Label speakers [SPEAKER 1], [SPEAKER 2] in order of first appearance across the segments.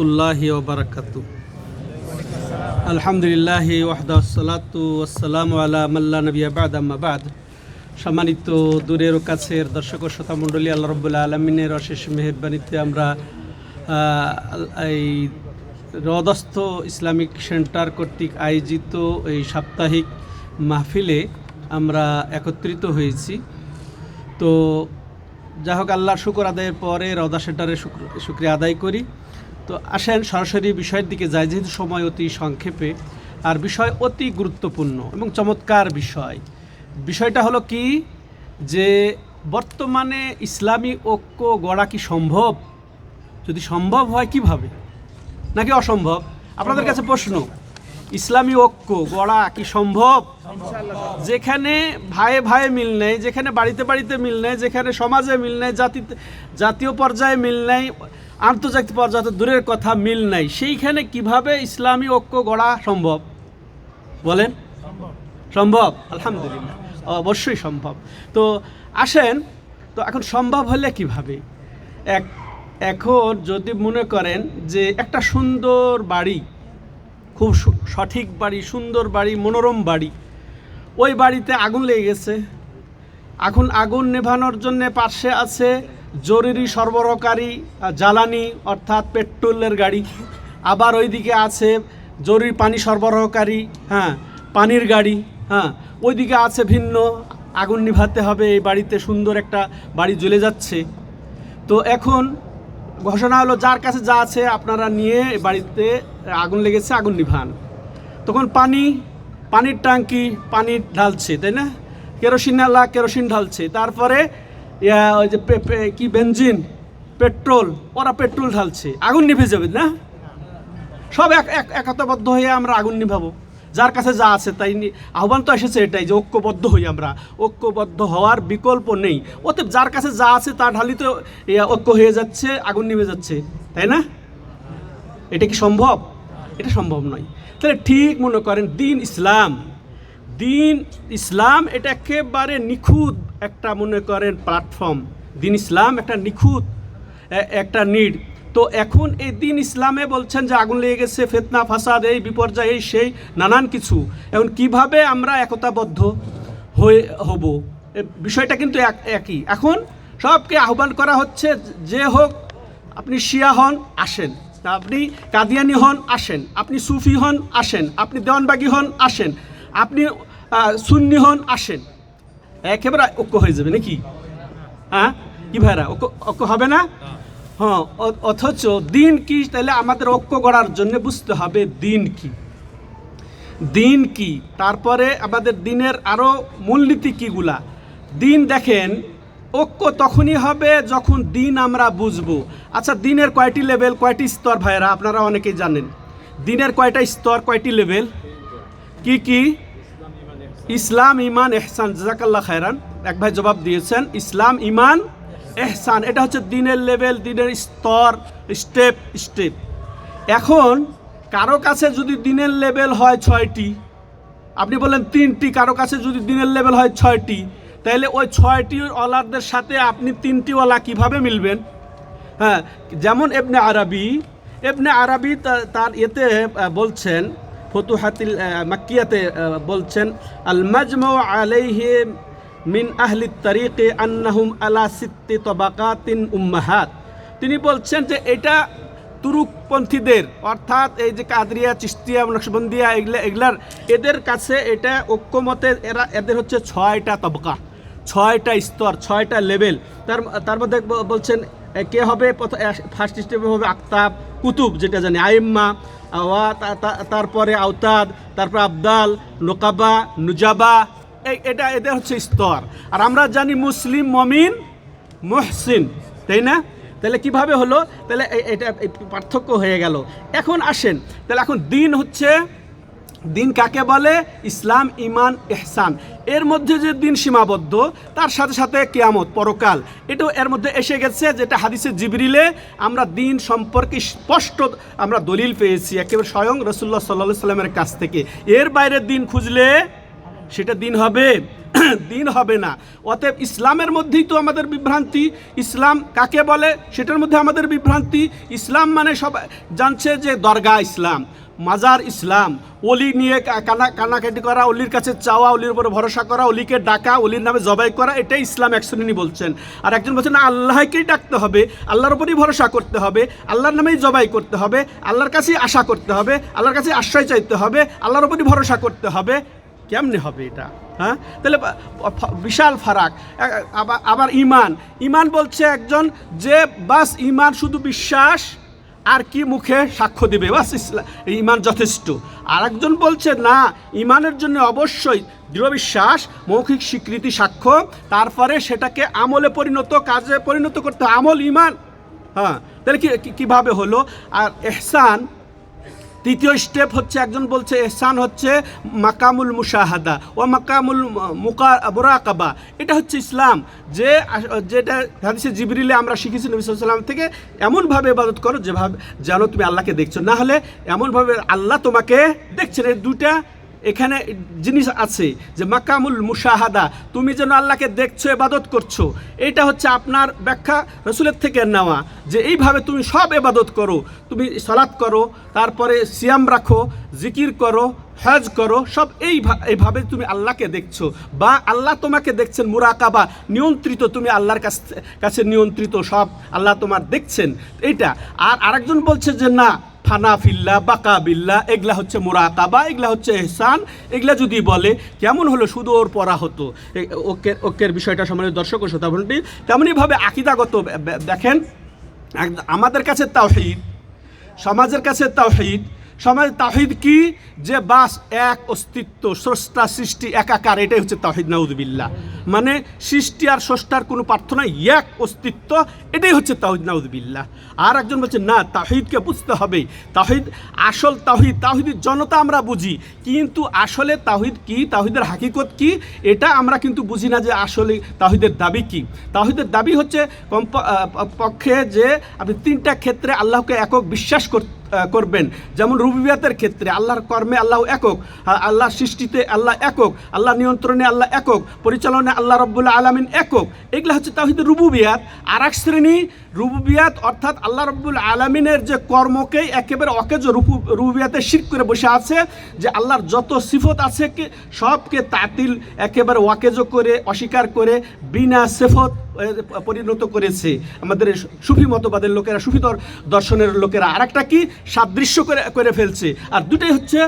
[SPEAKER 1] রহমতুল্লাহি ওবরাকাত আলহামদুলিল্লাহ ওয়াহদাসলাতু ওয়াসালাম আলা মাল্লা নবী আবাদ আম্মাবাদ সম্মানিত দূরের কাছের দর্শক শ্রোতা মণ্ডলী, আল্লাহ রব্বুল্লাহ আলমিনের অশেষ মেহরবানিতে আমরা এই রদস্থ ইসলামিক সেন্টার কর্তৃক আয়োজিত এই সাপ্তাহিক মাহফিলে আমরা একত্রিত হয়েছি। তো যাই হোক আল্লাহর শুকর আদায়ের পরে রদা সেন্টারে শুক্র- শুক্রিয়া আদায় করি। তো আসেন সরাসরি বিষয়ের দিকে যাই, যেহেতু সময় অতি সংক্ষেপে। আর বিষয় অতি গুরুত্বপূর্ণ এবং চমৎকার বিষয়। বিষয়টা হলো কি? যে বর্তমানে ইসলামী ঐক্য গড়া কি সম্ভব? যদি সম্ভব হয় কীভাবে? নাকি অসম্ভব? আপনাদের কাছে প্রশ্ন, ইসলামী ঐক্য গড়া কি সম্ভব? যেখানে ভাইয়ে ভাইয়ে মিল নেই, যেখানে বাড়িতে বাড়িতে মিল নেই, যেখানে সমাজে মিল নেই, জাতি জাতীয় পর্যায়ে মিল নেই আন্তর্জাতিক পর্যায়ে তো দূরের কথা মিল নাই। সেইখানে কীভাবে ইসলামী ঐক্য গড়া সম্ভব? বলেন। সম্ভব। আলহামদুলিল্লাহ। অবশ্যই সম্ভব। তো আসেন তো এখন সম্ভব হলে কীভাবে? এক এখন যদি মনে করেন যে একটা সুন্দর বাড়ি খুব সঠিক বাড়ি সুন্দর বাড়ি মনোরম বাড়ি ওই বাড়িতে আগুন লেগে গেছে। এখন আগুন নেভানোর জন্য পাশে আছে জরুরি সরবরাহকারী জ্বালানি অর্থাৎ পেট্রোলের গাড়ি। আবার ওইদিকে আছে জরুরি পানি সরবরাহকারী হ্যাঁ পানির গাড়ি হ্যাঁ ওইদিকে আছে ভিন্ন, আগুন নিভাতে হবে, এই বাড়িতে সুন্দর একটা বাড়ি জ্বলে যাচ্ছে। তো এখন ঘোষণা হলো, যার কাছে যা আছে আপনারা নিয়ে বাড়িতে আগুন লেগেছে, আগুন নিভান। তখন পানি, পানির ট্যাঙ্কি, পানি ঢালছে, তাই না? কেরোসিন আলা, কেরোসিন ঢালছে। তারপরে ইয়া, ওই যে কি বেঞ্জিন পেট্রোল ওরা পেট্রোল ঢালছে। আগুন নিভে যাবে না? সব এক এক- একতাবদ্ধ হয়ে আমরা আগুন নিভাবো। যার কাছে যা আছে তাই আহ্বান তো এসেছে এটাই যে ঐক্যবদ্ধ হই আমরা। ঐক্যবদ্ধ হওয়ার বিকল্প নেই। অতএব যার কাছে যা আছে তা ঢালি তো ঐক্য হয়ে যাচ্ছে আগুন নিভে যাচ্ছে। তাই না? এটা কি সম্ভব? এটা সম্ভব নয়। তাহলে ঠিক মনে করেন দিন ইসলাম। দিন ইসলাম এটা একেবারে নিখুঁত একটা মনে করেন প্ল্যাটফর্ম দিন ইসলাম একটা নিখুঁত একটা নিড তো এখন এই দিন ইসলামে বলছেন যে আগুন লেগে গেছে, ফেতনা, ফাসাদ, এই বিপর্যয়, এই সেই, নানান কিছু। এখন কীভাবে আমরা একতাবদ্ধ হয়ে হব? বিষয়টা কিন্তু এক- একই। এখন সবকে আহ্বান করা হচ্ছে যে হোক, আপনি শিয়া হন, আসেন। আপনি কাদিয়ানি হন, আসেন। আপনি সুফি হন, আসেন। আপনি দেওয়ানবাগি হন, আসেন। আপনি সুন্নি হন, আসেন। একেবারে ঐক্য হয়ে যাবে নাকি? হ্যাঁ? কি ভাইরা ঐক্য হবে না? হ্যাঁ অথচ দিন কি? তাহলে আমাদের ঐক্য গড়ার জন্য বুঝতে হবে দিন কি। দিন কি? তারপরে আমাদের দিনের আরও মূলনীতি কীগুলা? দিন দেখেন ঐক্য তখনই হবে যখন দিন আমরা বুঝব। আচ্ছা দিনের কয়টি লেভেল, কয়টি স্তর ভাইরা, আপনারা অনেকেই জানেন। দিনের কয়টা স্তর, কয়টি লেভেল? কি কি? ইসলাম ইমান এহসান জাজাকাল্লাহ খায়রান। এক ভাই জবাব দিয়েছেন, ইসলাম ইমান এহসান। এটা হচ্ছে দিনের লেভেল, দিনের স্তর, স্টেপ স্টেপ। এখন কারও কাছে যদি দিনের লেভেল হয় ছয়টি, আপনি বলেন তিনটি, কারও কাছে যদি দিনের লেভেল হয় ছয়টি, তাহলে ওই ছয়টি ওয়ালাদের সাথে আপনি তিনটি ওয়ালা কীভাবে মিলবেন? হ্যাঁ যেমন এবনে আরবি এবনে আরবি তার এতে বলছেন ফতুহাতিল মাকিয়াতে বলছেন আল মাজমু আলাইহি মিন আহলি তারিকে আন্নাহুম আলা সিত্তি তবাকাতিন উম্মাহাত। তিনি বলছেন যে এটা তুরুকপন্থীদের অর্থাৎ এই যে কাদরিয়া চিস্তিয়া নকশবন্দিয়া, এগুলা, এগুলার, এদের কাছে এটা ঐক্যমতের, এরা, এদের হচ্ছে ছয়টা তবকা, ছয়টা স্তর, ছয়টা লেভেল। তার তার মধ্যে বলছেন কে হবে? প্রথম ফার্স্ট স্টেপে হবে আক্তাব কুতুব, যেটা জানি, আইম্মা ওয়া তারপরে আওতাদ, তারপর আবদাল লোকাবা নুজাবা, এই, এটা এদের হচ্ছে স্তর। আর আমরা জানি মুসলিম মমিন, মহসিন, তাই না? তাহলে কীভাবে হলো? তাহলে এটা পার্থক্য হয়ে গেল। এখন আসেন, তাহলে এখন দিন হচ্ছে দিন কাকে বলে? ইসলাম ইমান এহসান এর মধ্যে যে দিন সীমাবদ্ধ, তার সাথে সাথে কেয়ামত, পরকাল। এটাও এর মধ্যে এসে গেছে, যেটা হাদিসে জিবরিলে আমরা দিন সম্পর্কে স্পষ্ট আমরা দলিল পেয়েছি, একেবারে স্বয়ং রসুল্লাহ সাল্লাহ সাল্লামের কাছ থেকে। এর বাইরের দিন খুঁজলে সেটা দিন হবে দিন হবে না। অতএব ইসলামের মধ্যেই তো আমাদের বিভ্রান্তি। ইসলাম কাকে বলে? সেটার মধ্যে আমাদের বিভ্রান্তি। ইসলাম মানে সবাই জানছে যে দরগা ইসলাম, মাজার ইসলাম। অলি নিয়ে কানা, কানাকাটি করা, অলির কাছে চাওয়া, অলির উপরে ভরসা করা, অলিকে ডাকা, অলির নামে জবাই করা, এটাই ইসলাম, এক শ্রেণি বলছেন। আর একজন বলছেন, না, আল্লাহকেই ডাকতে হবে। আল্লাহর উপরেই ভরসা করতে হবে। আল্লাহর নামেই জবাই করতে হবে। আল্লাহর কাছেই আশা করতে হবে। আল্লাহর কাছে আশ্রয় চাইতে হবে। আল্লাহর উপরই ভরসা করতে হবে। কেমনে হবে এটা? হ্যাঁ? তাহলে বিশাল ফারাক। আবার ইমান ইমান বলছে একজন যে বাস ইমান শুধু বিশ্বাস আর কি মুখে সাক্ষ্য দিবে। বাস ইসলা ইমান যথেষ্ট। আর একজন বলছে, না ইমানের জন্য অবশ্যই দৃঢ় বিশ্বাস, মৌখিক স্বীকৃতি সাক্ষ্য, তারপরে সেটাকে আমলে পরিণত, কাজে পরিণত করতে আমল ইমান হ্যাঁ? তাহলে কি, কীভাবে হলো? আর এহসান তৃতীয় স্টেপ হচ্ছে, একজন বলছে, এহসান হচ্ছে মাকামুল মুশাহাদা ও মাকামুল মুকা বোরাকাবা এটা হচ্ছে ইসলাম। যে যেটা হাদিসে জিবরিলে আমরা শিখেছি নবী সাল্লাম থেকে, এমনভাবে ইবাদত করো যেভাবে, যেন তুমি আল্লাহকে দেখছ। না হলে এমনভাবে আল্লাহ তোমাকে দেখছেন এই দুটা এখানে জিনিস আছে যে মাকামুল মুশাহাদা, তুমি যেন আল্লাহকে দেখছ এবাদত করছ, এটা হচ্ছে আপনার ব্যাখ্যা রসুলের থেকে নেওয়া যে এইভাবে তুমি সব এবাদত করো, তুমি সালাত করো, তারপরে সিয়াম রাখো, জিকির করো, হজ করো, সব এই এইভাবে তুমি আল্লাহকে দেখছ বা আল্লাহ তোমাকে দেখছেন মুরাকাবা, নিয়ন্ত্রিত তুমি আল্লাহর কাছ, কাছে নিয়ন্ত্রিত সব আল্লাহ তোমার দেখছেন, এইটা। আর আরেকজন বলছে যে না ফানা ফিল্লা বাকা বিল্লা এগুলা হচ্ছে মোরাকাবা, এগুলা হচ্ছে এহসান। এগুলা যদি বলে, কেমন হলো শুধু ওর পড়া হতো? এ- ওকে, ওকের বিষয়টা সম্বন্ধে দর্শক ও শ্রোতাভণ্ডী তেমনইভাবে আকিদাগত দেখেন আমাদের কাছে তাওহীদ, সমাজের কাছে তাওহীদ সমাজ তাহিদ কি? যে বাস, এক, অস্তিত্ব, স্রষ্টা, সৃষ্টি, একাকার, এটাই হচ্ছে তাহিদ নাউদবিল্লা মানে সৃষ্টি আর স্রষ্টার কোনো প্রার্থনা, এক, অস্তিত্ব, এটাই হচ্ছে তাহিদ নাউদবিল্লা আর একজন বলছে, না, তাহিদকে বুঝতে হবে। তাহিদ, আসল তাহিদ, তাহিদের জনতা আমরা বুঝি। কিন্তু আসলে তাহিদ কি? তাহিদের হাকিকত কি? এটা আমরা কিন্তু বুঝি না যে আসলে তাহিদের দাবি কি। তাহিদের দাবি হচ্ছে পক্ষে যে আপনি তিনটা ক্ষেত্রে আল্লাহকে একক বিশ্বাস করতে করবেন। যেমন রুবিয়াতের ক্ষেত্রে আল্লাহর কর্মে আল্লাহ একক আল্লাহ সৃষ্টিতে আল্লাহ একক আল্লাহ নিয়ন্ত্রণে আল্লাহ একক পরিচালনায় আল্লাহ রব্বুল্লাহ আলমিন একক। এগুলো হচ্ছে তাহিদ রুবুবিয়াত। আর এক শ্রেণি, রুবুবিয়াত অর্থাৎ আল্লাহ রব্বুল আলমিনের যে কর্মকেই একেবারে অকেজ রুবু, রুবুবিয়াতে শির করে বসে আছে, যে আল্লাহর যত সিফত আছে সবকে তাতিল, একেবারে ওয়াকেজ করে, অস্বীকার করে, বিনা সেফত পরিণত করেছে। আমাদের সুফি মতবাদের লোকেরা, সুফি দর্শনের লোকেরা আর একটা কি? সাদৃশ্য করে করে ফেলছে। আর দুটাই হচ্ছে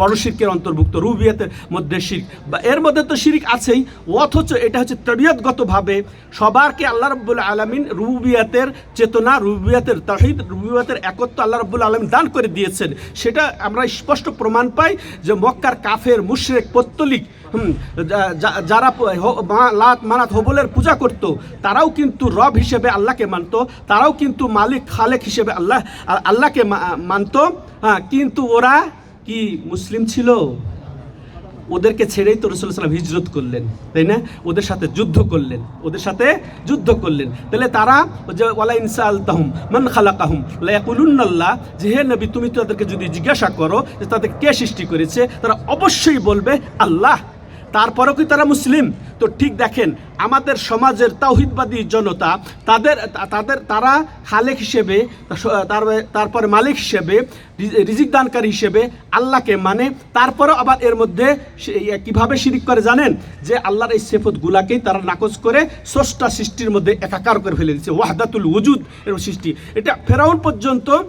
[SPEAKER 1] বড় শিরকের অন্তর্ভুক্ত, রুবিয়াতের মধ্যে শির বা এর মধ্যে তো শিরিক আছেই, অথচ এটা হচ্ছে তবিয়তগতভাবে সবারকে আল্লাহ রব্বুল আলমিন রুবিয়াতের চেতনা, রুবিয়াতের তাহিদ রুবিয়াতের একত্ব আল্লাহ রব্বুল আলমিন দান করে দিয়েছেন। সেটা আমরা স্পষ্ট প্রমাণ পাই যে মক্কার কাফের, মুশরেক, পত্তলিক যারা লাত মানাত হবলের পূজা করত, তারাও কিন্তু রব হিসেবে আল্লাহকে মানত, তারাও কিন্তু মালিক, খালেক হিসেবে আল্লাহ, আল্লাহকে মানত। হ্যাঁ কিন্তু ওরা কি মুসলিম ছিল? ওদেরকে ছেড়েই তো রসুল সাল্লাম হিজরত করলেন, তাই না? ওদের সাথে যুদ্ধ করলেন, ওদের সাথে যুদ্ধ করলেন। তাহলে তারা যে, ওয়ালা ইনসা আল তাহুম মান খালাকাহুম লায়াকুলুন্নাল্লাহ যে, হে নবী, তুমি তাদেরকে যদি জিজ্ঞাসা করো যে তাদের কে সৃষ্টি করেছে, তারা অবশ্যই বলবে আল্লাহ। তারপরেও কি তারা মুসলিম? তো ঠিক দেখেন, আমাদের সমাজের তাওহিদবাদী জনতা, তাদের তাদের, তারা খালেক হিসেবে, তার- তারপরে মালিক হিসেবে রিজ- রিজিক দানকারী হিসেবে আল্লাহকে মানে তারপরেও আবার এর মধ্যে কীভাবে শিরিক করে জানেন? যে আল্লাহর এই সেফতগুলাকেই তারা নাকচ করে স্রষ্টা সৃষ্টির মধ্যে একাকার করে ফেলে দিচ্ছে ওয়াহদাতুল ওজুদ এর সৃষ্টি। এটা ফেরাউন পর্যন্ত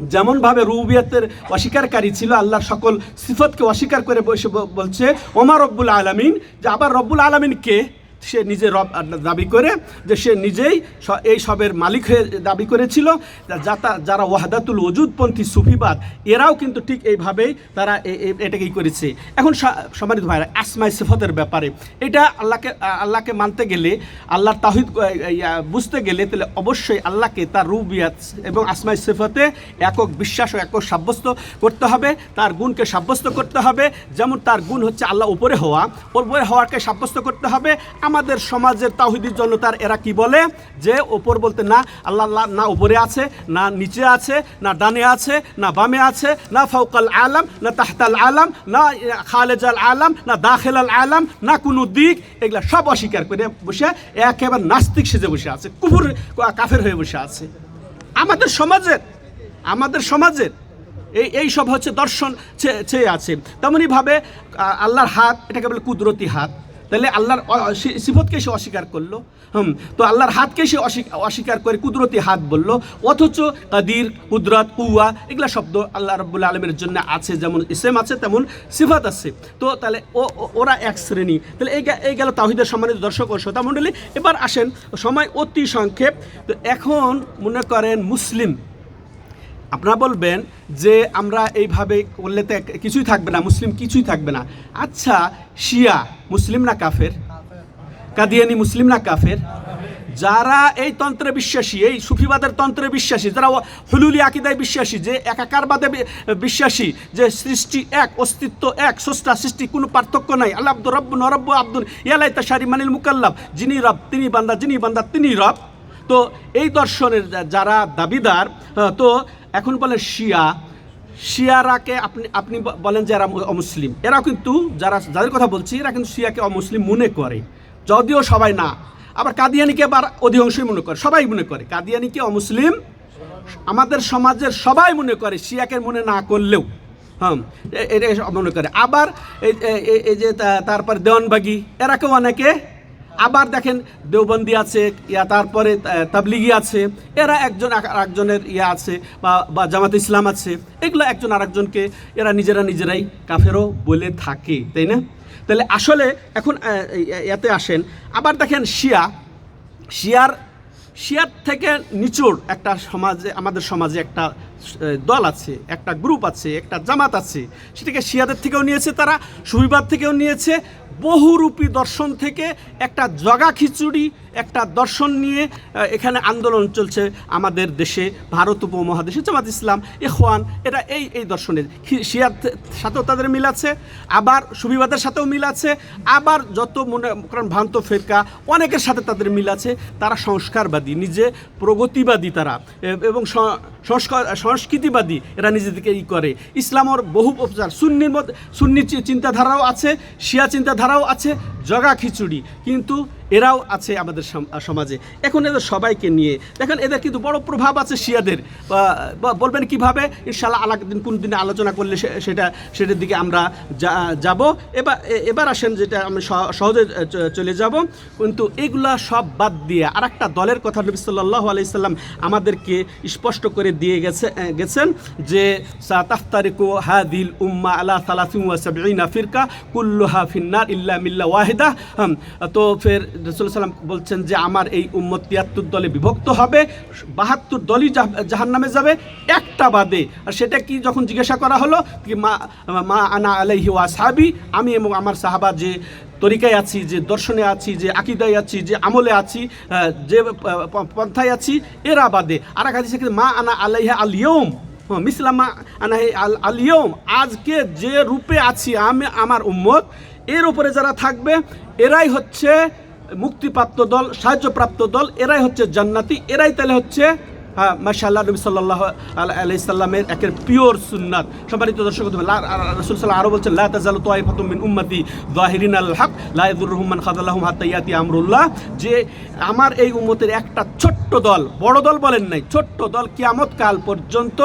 [SPEAKER 1] যেমনভাবে রুবিয়াতের অস্বীকারী ছিল, আল্লাহর সকল সিফতকে অস্বীকার করে বসে বলছে, ওমা রব্বুল আলমিন? যে আবার রব্বুল আলমিন কে? সে নিজে রব দাবি করে যে সে নিজেই এই সবের মালিক হয়ে দাবি করেছিল। যাতা, যারা ওয়াহাদাতুল ওজুদপন্থী সুফিবাদ, এরাও কিন্তু ঠিক এইভাবেই তারা এটাকেই করেছে। এখন সম্মানিত ভাইরা আসমাই সিফতের ব্যাপারে, এটা আল্লাহকে আল্লাহকে মানতে গেলে, আল্লাহর তাহিদ বুঝতে গেলে তাহলে অবশ্যই আল্লাহকে তার রুবিয়াত এবং আসমাই সিফতে একক বিশ্বাস ও একক সাব্যস্ত করতে হবে, তার গুণকে সাব্যস্ত করতে হবে। যেমন তার গুণ হচ্ছে আল্লাহ উপরে হওয়া, উপরে হওয়াকে সাব্যস্ত করতে হবে। আমাদের সমাজের তাহিদির জনতার এরা কি বলে? যে ওপর বলতে না, আল্লাহ না উপরে আছে, না নিচে আছে, না ডানে আছে, না বামে আছে, না ফৌকাল আলাম, না তাহতাল আলাম, না খালেজাল আলাম, না দাখেলাল আলাম, না কোনো দিক। এগুলা সব অস্বীকার করে বসে, একেবারে নাস্তিক সেজে বসে আছে কুকুর কাফের হয়ে বসে আছে। আমাদের সমাজের আমাদের সমাজের এই এই সব হচ্ছে দর্শন চেয়ে আছে। তেমনইভাবে আল্লাহর হাত, এটাকে বলে কুদরতি হাত। তাহলে আল্লাহর সিফতকে সে অস্বীকার করল। হুম, তো আল্লাহর হাতকে সে অস্বী- অস্বীকার করে কুদরতি হাত বলল। অথচ কাদির, কুদরত, কুয়া, এগুলা শব্দ আল্লাহ রব্বুল আলমের জন্য আছে, যেমন ইসেম আছে, তেমন সিফাত আছে। তো তাহলে ও- ওরা এক শ্রেণি। তাহলে এই এই গেল তাহিদের সম্মানিত দর্শক ও শ্রোতা মণ্ডলী। এবার আসেন সময় অতি সংক্ষেপ। তো এখন মনে করেন মুসলিম। আপনারা বলবেন যে আমরা এইভাবে করলে তো কিছুই থাকবে না, মুসলিম কিছুই থাকবে না। আচ্ছা শিয়া মুসলিম না কাফের? কাদিয়ানি মুসলিম না কাফের? যারা এই তন্ত্রে বিশ্বাসী, এই সুফিবাদের তন্ত্রে বিশ্বাসী, যারা হুলুলি আকিদায় বিশ্বাসী, যে একাকারবাদে বিশ্বাসী, যে সৃষ্টি এক, অস্তিত্ব এক, স্রষ্টা, সৃষ্টি কোনো পার্থক্য নাই। আল্লাহ আব্দুর রব্ব নরব্ব আব্দুল ইয়ালাই তাশারি মানিল মুকাল্লাব, যিনি রব, তিনি বান্দা, যিনি বান্দা, তিনি রব। তো এই দর্শনের যারা দাবিদার তো এখন বলে শিয়া। শিয়ারাকে আপনি আপনি বলেন যে এরা অমুসলিম। এরা কিন্তু যারা, যাদের কথা বলছি, এরা কিন্তু শিয়াকে অমুসলিম মনে করে। যদিও সবাই না। আবার কাদিয়ানিকে আবার অধিকাংশই মনে করে। সবাই মনে করে। কাদিয়ানিকে অমুসলিম আমাদের সমাজের সবাই মনে করে, শিয়াকে মনে না করলেও। হ্যাঁ এটা মনে করে। আবার এই যে তারপর দেওয়ানবাগি, এরাকেও অনেকে আবার দেখেন দেওবন্দি আছে, ইয়া তারপরে তাবলিগি আছে, এরা একজন আরেকজনের ইয়া আছে, বা জামাত ইসলাম আছে, এগুলো একজন আরেকজনকে এরা নিজেরা নিজেরাই কাফেরও বলে থাকে, তাই না? তাহলে আসলে এখন এতে আসেন, আবার দেখেন শিয়া, শিয়ার শিয়ার থেকে নিচোড় একটা সমাজে, আমাদের সমাজে একটা দল আছে, একটা গ্রুপ আছে, একটা জামাত আছে, সেটাকে শিয়াদের থেকেও নিয়েছে তারা সুবিবাদ থেকেও নিয়েছে বহুরূপী দর্শন থেকে একটা জগা খিচুড়ি, একটা দর্শন নিয়ে এখানে আন্দোলন চলছে আমাদের দেশে, ভারত উপমহাদেশে। জামাত ইসলাম, ইখওয়ান এটা এই এই দর্শনের শিয়ার সাথেও তাদের মিল আছে, আবার সুবিবাদের সাথেও মিল আছে, আবার যত মনে করেন ভ্রান্ত ফেরকা, অনেকের সাথে তাদের মিল আছে। তারা সংস্কারবাদী, নিজে প্রগতিবাদী তারা। এবং সংস্কার, সংস্কৃতিবাদী এরা নিজেদেরকে ই করে। ইসলামর বহু প্রচার, সুন্নির মধ্যে সুন্নি চিন্তাধারাও আছে, শিয়া চিন্তাধারাও আছে, জগা খিচুড়ি। কিন্তু এরাও আছে আমাদের সমাজে। এখন এদের সবাইকে নিয়ে দেখেন এদের কিন্তু বড় প্রভাব আছে শিয়াদের। বলবেন কীভাবে? ইনশাল্লাহ আলাদা দিন কোন দিনে আলোচনা করলে সেটা সেটার দিকে আমরা যাব। এবার এবার আসেন যেটা আমি সহ- সহজে চলে যাব। কিন্তু এগুলা সব বাদ দিয়ে আর একটা দলের কথা নবী সাল্লাহ আলাইসাল্লাম আমাদেরকে স্পষ্ট করে দিয়ে গেছে গেছেন যে তাফতারিকু হাদিল উম্মা আলা সালাফিন ওয়া সাবঈনা ফিরকা কুল্লুহা ফিন্নার ইল্লা মিল্লা ওয়াহিদা। তো ফের রসুল সাল্লাম বলছেন যে, আমার এই উম্মত তিয়াত্তর দলে বিভক্ত হবে, বাহাত্তর দলই জাহান নামে যাবে, একটা বাদে। আর সেটা কি যখন জিজ্ঞাসা করা হলো, কি মা মা আনা আলাইহি ওয়া সাহাবি, আমি এবং আমার সাহাবা যে তরিকায় আছি যে দর্শনে আছি যে আকিদায় আছি যে আমলে আছি যে পন্থায় আছি এরা বাদে। আর এক হাদিসে মা আনা আলাইহা আল ইয়ৌম হ্যাঁ, মিসলামা আনাহে আল আলিয়ম আজকে যে রূপে আছি আমি আমার উম্মত এর উপরে যারা থাকবে এরাই হচ্ছে মুক্তিপ্রাপ্ত দল সাহায্যপ্রাপ্ত দল এরাই হচ্ছে জান্নাতি এরাই তাহলে হচ্ছে মাশাল্লাহ নবী সাল্লাহ আলাইসাল্লামের একের পিওর সুন্নাত। সম্মানিত দর্শক রসুল সাল্লাহ আরও বলছেন, লা তাজাল তোয়াই ফাতুম মিন উম্মতি জাহিরিন আল হক লাইদুর রহমান খাদাল্লাহম হাত্তাইয়াতি আমরুল্লাহ। যে আমার এই উম্মতের একটা ছোট্ট দল, বড় দল বলেন নাই, ছোট্ট দল কিয়ামত কাল পর্যন্ত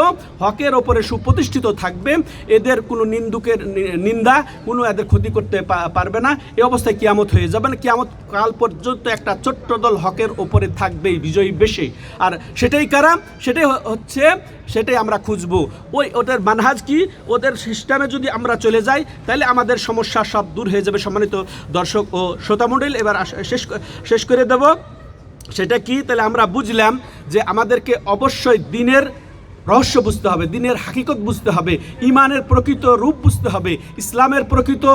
[SPEAKER 1] হকের ওপরে সুপ্রতিষ্ঠিত থাকবে। এদের কোনো নিন্দুকের নিন্দা, কোনো এদের ক্ষতি করতে পারবে না। এই অবস্থায় কিয়ামত হয়ে যাবে না। কিয়ামত কাল পর্যন্ত একটা ছোট্ট দল হকের ওপরে থাকবেই, বিজয়ী বেশে। আর সেটাই কারা সেটাই হচ্ছে, সেটাই আমরা খুঁজব। ওই ওদের মানহাজ কি? ওদের সিস্টেমে যদি আমরা চলে যাই, তাহলে আমাদের সমস্যা সব দূর হয়ে যাবে সম্মানিত দর্শক ও শ্রোতামণ্ডল। এবার শেষ শেষ করে দেব। সেটা কি? তাহলে আমরা বুঝলাম যে আমাদেরকে অবশ্যই দিনের রহস্য বুঝতে হবে, দিনের হাকিকত বুঝতে হবে ইমানের প্রকৃত রূপ বুঝতে হবে, ইসলামের প্রকৃত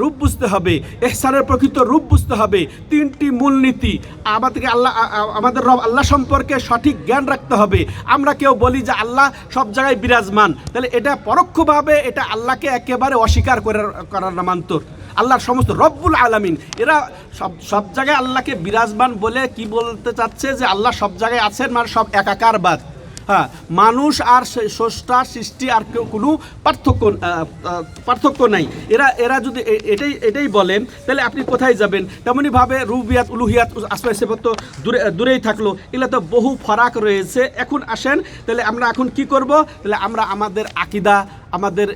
[SPEAKER 1] রূপ বুঝতে হবে, এহসানের প্রকৃত রূপ বুঝতে হবে, তিনটি মূলনীতি। আমাদেরকে আল্লাহ আমাদের রব আল্লাহ সম্পর্কে সঠিক জ্ঞান রাখতে হবে। আমরা কেউ বলি যে আল্লাহ সব জায়গায় বিরাজমান। তাহলে এটা পরোক্ষভাবে এটা আল্লাহকে একেবারে অস্বীকার করার করার নামান্তর। আল্লাহর সমস্ত রব্বুল আলামিন, এরা সব সব জায়গায় আল্লাহকে বিরাজমান বলে কি বলতে চাচ্ছে যে আল্লাহ সব জায়গায় আছেন মানে সব একাকারবাদ। হ্যাঁ মানুষ আর স্রষ্টা, সৃষ্টি আর কেউ কোনো পার্থক্য পার্থক্য নাই। এরা এরা যদি এটাই এটাই বলেন, তাহলে আপনি কোথায় যাবেন? তেমনইভাবে রুবিয়াত, উলুহিয়াত আসমাই সেবত তো দূরে, দূরেই থাকল। এগুলো তো বহু ফারাক রয়েছে। এখন আসেন, তাহলে আমরা এখন কি করব? তাহলে আমরা আমাদের আকিদা আমাদের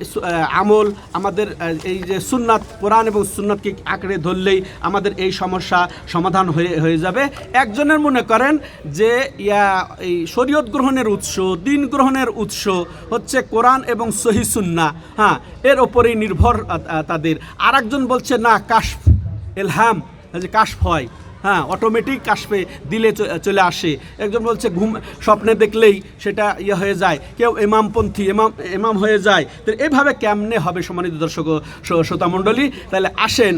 [SPEAKER 1] আমল, আমাদের এই যে সুন্নাত, কোরআন এবং সুন্নাতকে আঁকড়ে ধরলেই আমাদের এই সমস্যা সমাধান হয়ে হয়ে যাবে। একজনের মনে করেন যে, ইয়া, এই শরীয়ত গ্রহণের উৎস, দিন গ্রহণের উৎস হচ্ছে কোরআন এবং সহি সুন্না। হ্যাঁ এর ওপরেই নির্ভর তাদের। আর একজন বলছে, না, কাশফ, এলহাম যে কাশফ হয়। হ্যাঁ অটোমেটিক আসবে দিলে চলে আসে। একজন বলছে, ঘুম, স্বপ্নে দেখলেই সেটা ইয়ে হয়ে যায়। কেউ এমামপন্থী এমাম এমাম হয়ে যায়। তো এভাবে কেমনে হবে সম্মানিত দর্শক শ্রোতামণ্ডলী তাহলে আসেন।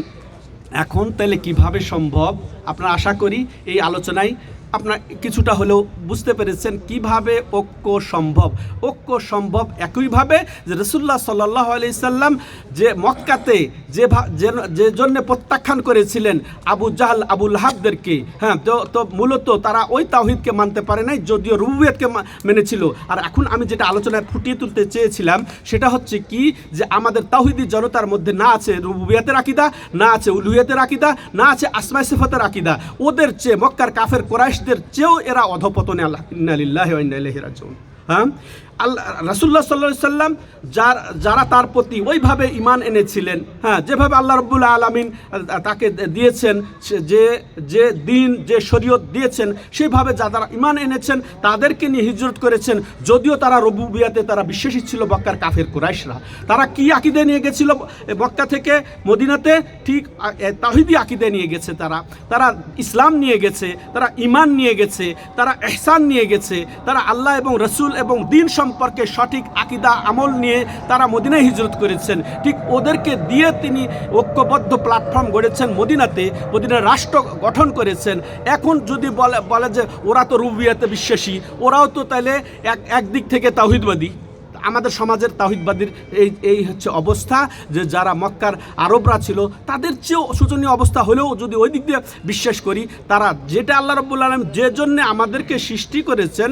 [SPEAKER 1] এখন তাহলে কীভাবে সম্ভব? আপনারা আশা করি এই আলোচনায় আপনার কিছুটা হলেও বুঝতে পেরেছেন কীভাবে ঐক্য সম্ভব। ঐক্য সম্ভব একইভাবে যে রসুল্লাহ সাল্লাহ আলি সাল্লাম যে মক্কাতে যে যে- জন্য প্রত্যাখ্যান করেছিলেন আবু জাহাল আবুল হাবদেরকে হ্যাঁ তো তো মূলত তারা ওই তাহিদকে মানতে পারে নাই, যদিও রুবুবিয়তকে মা- মেনেছিল। আর এখন আমি যেটা আলোচনায় ফুটিয়ে তুলতে চেয়েছিলাম, সেটা হচ্ছে কি যে আমাদের তাওহিদি জনতার মধ্যে না আছে রুবুবিয়াতের আকিদা, না আছে উলুহিয়াতের আকিদা, না আছে আসমাই সিফাতের আকিদা। ওদের চেয়ে মক্কার কাফের কোরাইশদের চেয়েও এরা অধপতনে আল্লাহ ইন্নালিল্লাহ ওয়া ইন্না ইলাইহি রাজিউন। হ্যাঁ? আল্লাহ রাসুল্লাহ সাল্লাহ সাল্লাম যার যারা তার প্রতি ওইভাবে ইমান এনেছিলেন হ্যাঁ যেভাবে আল্লাহ রব্বুল আলমিন তাকে দিয়েছেন যে যে দিন, যে শরীয়ত দিয়েছেন, সেইভাবে যা তারা ইমান এনেছেন, তাদেরকে নিয়ে হিজরত করেছেন, যদিও তারা রবুবিয়াতে তারা বিশ্বাসী ছিল বক্কার কাফের কুরাইশরা। তারা কি আকিদে নিয়ে গেছিল বক্কা থেকে মদিনাতে? ঠিক তাহিদি আকিদে নিয়ে গেছে তারা। তারা ইসলাম নিয়ে গেছে, তারা ইমান নিয়ে গেছে, তারা এহসান নিয়ে গেছে, তারা আল্লাহ এবং রসুল এবং দিন সম্পর্কে সঠিক আকিদা, আমল নিয়ে তারা মদিনায় হিজরত করেছেন। ঠিক ওদেরকে দিয়ে তিনি ঐক্যবদ্ধ প্ল্যাটফর্ম গড়েছেন মদিনাতে মদিনার রাষ্ট্র গঠন করেছেন। এখন যদি বলে বলে যে ওরা তো রুবিয়াতে বিশ্বাসী, ওরাও তো তাহলে এক, একদিক থেকে তাহিদবাদী আমাদের সমাজের তাহিদবাদীর এই এই হচ্ছে অবস্থা যে যারা মক্কার আরবরা ছিল, তাদের চেয়েও শোচনীয় অবস্থা হলেও যদি ওই দিক দিয়ে বিশ্বাস করি, তারা যেটা আল্লাহ রব্বুল আলম যে জন্য আমাদেরকে সৃষ্টি করেছেন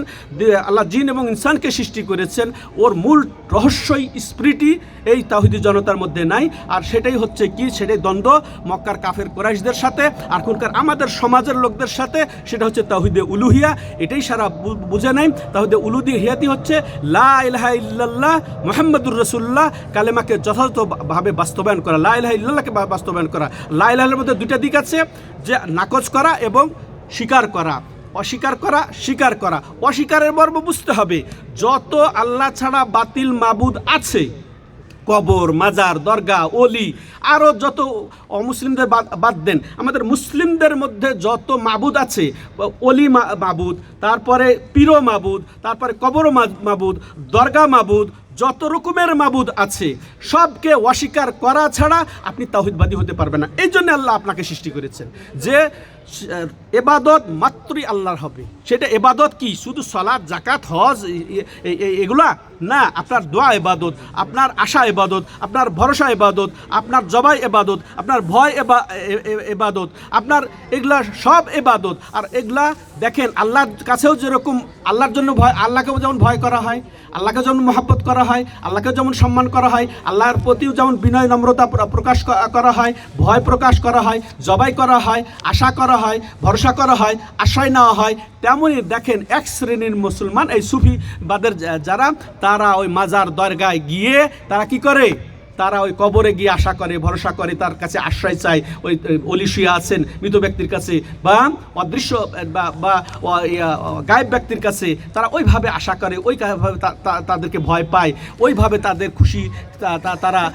[SPEAKER 1] আল্লাহ জিন এবং ইনসানকে সৃষ্টি করেছেন, ওর মূল রহস্যই স্প্রিটই এই তাহিদি জনতার মধ্যে নাই। আর সেটাই হচ্ছে কি, সেটাই দ্বন্দ্ব মক্কার কাফের কোরাইশদের সাথে, আর এখনকার আমাদের সমাজের লোকদের সাথে, সেটা হচ্ছে তাহিদে উলুহিয়া। এটাই সারা বুঝে নাই। তাহিদে উলুদি হিয়াতি হচ্ছে, লা ইলাহা ইল্লাল্লাহ, মোহাম্মদুর রসুল্লাহ কালেমাকে যথাযথভাবে বাস্তবায়ন করা, লা ইল্লাহকে বাস্তবায়ন করা। লা ইলাহের মধ্যে দুইটা দিক আছে, যে নাকচ করা এবং স্বীকার করা। অস্বীকার করা, স্বীকার করা। অস্বীকারের মর্ম বুঝতে হবে। যত আল্লাহ ছাড়া বাতিল মাবুদ আছে কবর, মাজার দরগা অলি আরও যত অমুসলিমদের বাদ দেন। আমাদের মুসলিমদের মধ্যে যত মাবুদ আছে, অলি মাবুদ, তারপরে পীর মাবুদ, তারপরে কবর মাবুদ দরগা মাবুদ, যত রকমের মাবুদ আছে, সবকে অস্বীকার করা ছাড়া আপনি তাহিদবাদী হতে পারবেন না। এই জন্য আল্লাহ আপনাকে সৃষ্টি করেছেন যে এবাদত মাত্রই আল্লাহর হবে। সেটা এবাদত কি? শুধু সলাদ জাকাত হজ এগুলা? না, আপনার দোয়া এবাদত, আপনার আশা এবাদত, আপনার ভরসা এবাদত, আপনার জবাই এবাদত, আপনার ভয় এবাদত, আপনার এগুলা সব এবাদত, আর এগুলা দেখেন, আল্লাহর কাছেও যেরকম আল্লাহর জন্য ভয়, আল্লাহকেও যেমন ভয় করা হয়, আল্লাহকে যেমন মহাব্বত করা হয় আল্লাহকে যেমন সম্মান করা হয়, আল্লাহর প্রতিও যেমন বিনয় নম্রতা প্রকাশ করা হয়, ভয় প্রকাশ করা হয়, জবাই করা হয়, আশা করা হয়, ভরসা করা হয়, আশ্রয় নেওয়া হয় তেমনই দেখেন এক শ্রেণির মুসলমান, এই সুফিবাদের যারা, তারা ওই মাজার দরগায় গিয়ে তারা কি করে? তারা ওই কবরে গিয়ে আশা করে, ভরসা করে, তার কাছে আশ্রয় চায়। ওই ওই অলিশিয়া আছেন, মৃত ব্যক্তির কাছে। বা, অদৃশ্য বা গায়েব ব্যক্তির কাছে তারা ওইভাবে আশা করে তা- তাদেরকে ভয় পায়। ওইভাবে তাদের খুশি তারা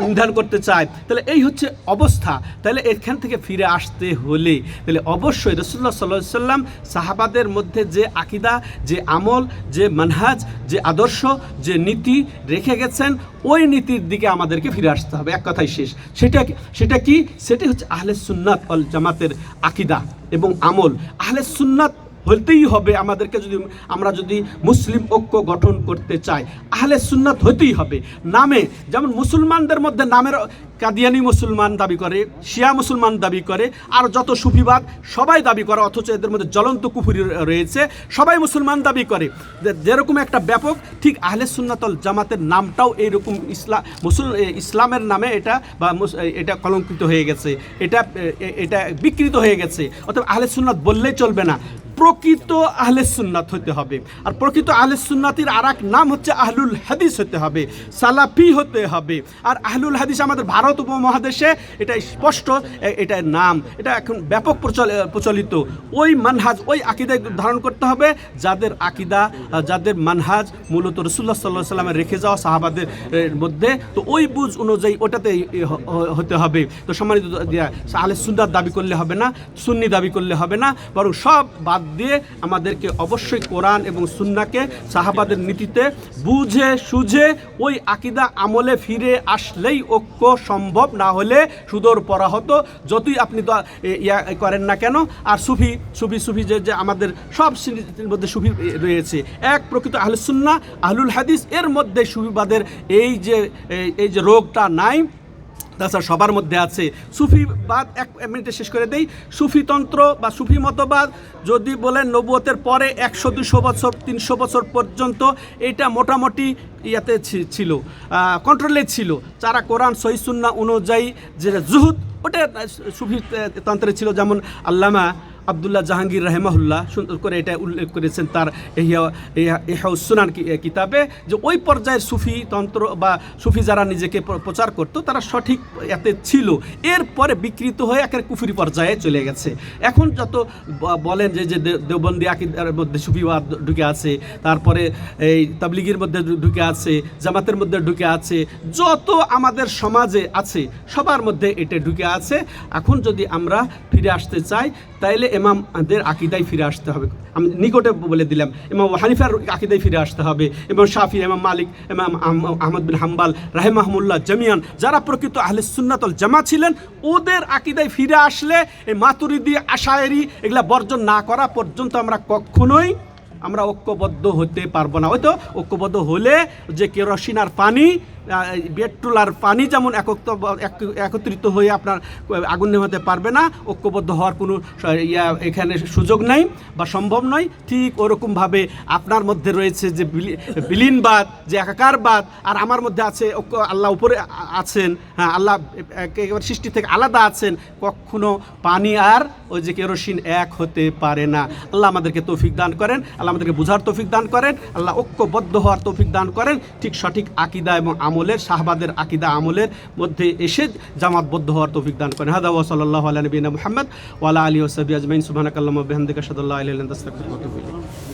[SPEAKER 1] নিধান করতে চায়। তাহলে এই হচ্ছে অবস্থা। তাহলে এখান থেকে ফিরে আসতে হলে, তাহলে অবশ্যই রসুল্লাহ সাল্লাহ সাল্লাম সাহাবাদের মধ্যে যে আকিদা, যে আমল, যে মানহাজ, যে আদর্শ, যে নীতি রেখে গেছেন ওই নীতির দিকে আমাদেরকে ফিরে আসতে হবে। এক কথাই শেষ। সেটা সেটা কি? সেটি হচ্ছে আহলে সুন্নাত অল জামাতের আকিদা এবং আমল। আহলে সুন্নাত হতেই হবে আমাদেরকে যদি, আমরা যদি মুসলিম ঐক্য গঠন করতে চাই। আহলে সুন্নাত হতেই হবে। নামে, যেমন মুসলমানদের মধ্যে নামের কাদিয়ানি মুসলমান দাবি করে, শিয়া মুসলমান দাবি করে, আর যত সুফিবাদ সবাই দাবি করে, অথচ এদের মধ্যে জ্বলন্ত কুফুরি রয়েছে, সবাই মুসলমান দাবি করে। যেরকম একটা ব্যাপক, ঠিক আহলে সুন্নাতল জামাতের নামটাও এইরকম ইসলাম মুসল ইসলামের নামে এটা বা এটা কলঙ্কিত হয়ে গেছে, এটা এটা বিকৃত হয়ে গেছে। অর্থাৎ আহলে সুন্নাত বললেই চলবে না। প্রকৃত আহলে সুন্নাত হতে হবে। আর প্রকৃত আহলে সুন্নাতির আর এক নাম হচ্ছে আহলুল হাদিস হতে হবে, সালাফি হতে হবে। আর আহলুল হাদিস আমাদের ভারত উপমহাদেশে এটা স্পষ্ট, এ- এটার নাম, এটা এখন ব্যাপক প্রচল- প্রচলিত। ওই মানহাজ, ওই আকিদা ধারণ করতে হবে, যাদের আকিদা যাদের মানহাজ মূলত রসুল্লাহ সাল্লাহ সাল্লামের রেখে যাওয়া সাহাবাদের মধ্যে। তো ওই বুঝ অনুযায়ী ওটাতে হতে হবে। তো সম্মানিত আহলে সুন্নাত দাবি করলে হবে না, সুন্নি দাবি করলে হবে না, বরং সব বাদ দিয়ে আমাদেরকে অবশ্যই কোরআন এবং সুন্নাকে সাহাবাদের নীতিতে বুঝে, সুঝে ওই আকিদা আমলে ফিরে আসলেই ঐক্য সম্ভব না হলে সুদর পরা হতো যতই আপনি ইয়া করেন না কেন, আর সুফি সুফি সুফি যে যে আমাদের সব শ্রেণির মধ্যে সুফি রয়েছে। এক প্রকৃত আহলে সুন্না আহলুল হাদিস, এর মধ্যে সুফিবাদের এই যে এই যে রোগটা নাই তাছাড়া সবার মধ্যে আছে সুফিবাদ এক মিনিটে শেষ করে দেই। সুফিতন্ত্র বা সুফি মতবাদ, যদি বলেন নবুয়তের পরে একশো, দুশো বছর, তিনশো বছর পর্যন্ত এটা মোটামুটি ইয়াতে ছিল কন্ট্রোলে ছিল। যারা কোরআন সহিসুন্না অনুযায়ী যে জুহুদ ওটা সুফি তন্ত্রে ছিল। যেমন আল্লামা আবদুল্লাহ জাহাঙ্গীর রাহেমাহুল্লাহ সুন্দর করে এটা উল্লেখ করেছেন তার সুনান কিতাবে যে ওই পর্যায়ের সুফি তন্ত্র বা সুফি যারা নিজেকে প্রচার করতো, তারা সঠিক এতে ছিল। এরপরে বিকৃত হয়ে একের কুফুরি পর্যায়ে চলে গেছে। এখন যত বলেন যে যে দে- দেওবন্দি আকিদার মধ্যে সুফিবাদ ঢুকে আছে, তারপরে এই তাবলিগের মধ্যে ঢুকে আছে, জামাতের মধ্যে ঢুকে আছে, যত আমাদের সমাজে আছে, সবার মধ্যে এটা ঢুকে আছে। এখন যদি আমরা ফিরে আসতে চাই, তাইলে এমামদের আকিদায় ফিরে আসতে হবে। আমি নিকটে বলে দিলাম এমাম হানিফার আকিদায় ফিরে আসতে হবে। ইমাম শাফি, ইমাম মালিক এমাম আহম- আহমদ বিন হাম্বাল রাহেমাহমুল্লাহ জামিয়ান, যারা প্রকৃত আহলে সুন্নাতল জামা ছিলেন, ওদের আকিদায় ফিরে আসলে এই মাতুরিদি, আশায়েরি এগুলা বর্জন না করা পর্যন্ত আমরা কখনোই আমরা ঐক্যবদ্ধ হতে পারব না। হয়তো ঐক্যবদ্ধ হলে যে কেরোসিন আর পানি পেট্রোল পানি যেমন একত্র এক- একত্রিত হয়ে আপনার আগুন নেভাতে পারবে না, ঐক্যবদ্ধ হওয়ার কোনো ইয়া এখানে সুযোগ নাই বা সম্ভব নয়। ঠিক ওরকমভাবে আপনার মধ্যে রয়েছে যে বিলি- বিলীনবাদ, যে একাকারবাদ, আর আমার মধ্যে আছে ঐক্য, আল্লাহ উপরে আছেন হ্যাঁ আল্লাহ একেবারে সৃষ্টি থেকে আলাদা আছেন। কখনো পানি আর ওই যে কেরোসিন এক হতে পারে না। আল্লাহ আমাদেরকে তৌফিক দান করেন, আল্লাহ আমাদেরকে বুঝার তৌফিক দান করেন, আল্লাহ ঐক্যবদ্ধ হওয়ার তৌফিক দান করেন। ঠিক সঠিক আকিদা এবং আমলের, শাহবাদের আকিদা আমলের মধ্যে এসে জামাতবদ্ধ হওয়ার তৌফিক দান করেন হাদা ওসল্লাহ আলী নবীন মোহাম্মদ ওয়ালা আলী ওসবি আজমাইন সুবাহ কাল্লাম বেহামদিকা সদুল্লাহ আলী ইলাইহ।